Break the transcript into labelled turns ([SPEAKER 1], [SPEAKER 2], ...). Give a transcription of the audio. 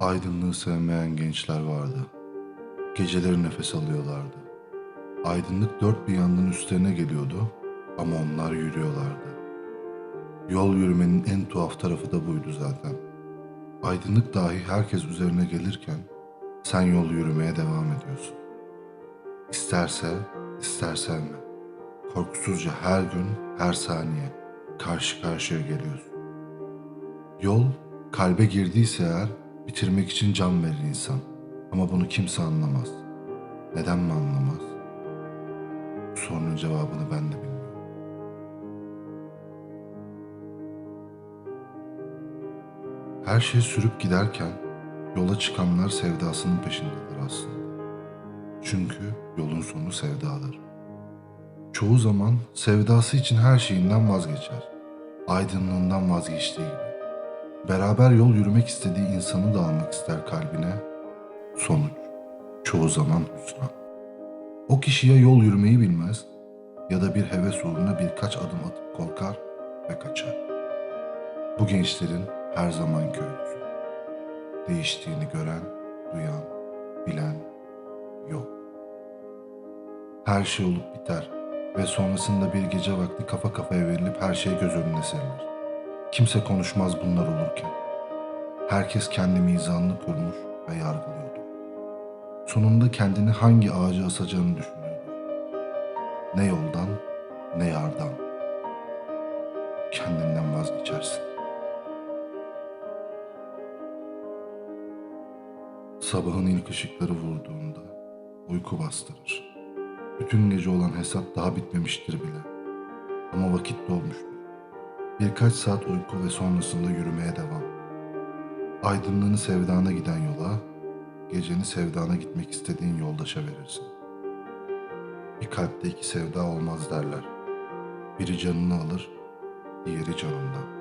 [SPEAKER 1] Aydınlığı sevmeyen gençler vardı. Geceleri nefes alıyorlardı. Aydınlık dört bir yandan üstlerine geliyordu ama onlar yürüyorlardı. Yol yürümenin en tuhaf tarafı da buydu zaten. Aydınlık dahi herkes üzerine gelirken sen yol yürümeye devam ediyorsun. İsterse, ister sevme. Korkusuzca her gün, her saniye karşı karşıya geliyorsun. Yol kalbe girdiyse eğer bitirmek için can verir insan. Ama bunu kimse anlamaz. Neden mi anlamaz? Bu sorunun cevabını ben de bilmiyorum. Her şey sürüp giderken yola çıkanlar sevdasının peşindedir aslında. Çünkü yolun sonu sevdadır. Çoğu zaman sevdası için her şeyinden vazgeçer. Aydınlığından vazgeçtiği gibi. Beraber yol yürümek istediği insanı da almak ister kalbine. Sonuç çoğu zaman hüsran. O kişi ya yol yürümeyi bilmez ya da bir heves uğruna birkaç adım atıp korkar ve kaçar. Bu gençlerin her zaman öyküsü. Değiştiğini gören, duyan, bilen yok. Her şey olup biter ve sonrasında bir gece vakti kafa kafaya verilip her şey göz önüne serilir. Kimse konuşmaz bunlar olurken. Herkes kendi mizanını kurmuş ve yargılıyordu. Sonunda kendini hangi ağaca asacağını düşünüyordu. Ne yoldan ne yardan. Kendinden vazgeçersin. Sabahın ilk ışıkları vurduğunda uyku bastırır. Bütün gece olan hesap daha bitmemiştir bile. Ama vakit dolmuştur. Birkaç saat uyku ve sonrasında yürümeye devam. Aydınlığını sevdana giden yola, geceni sevdana gitmek istediğin yoldaşa verirsin. Bir kalpte iki sevda olmaz derler. Biri canını alır, diğeri canından.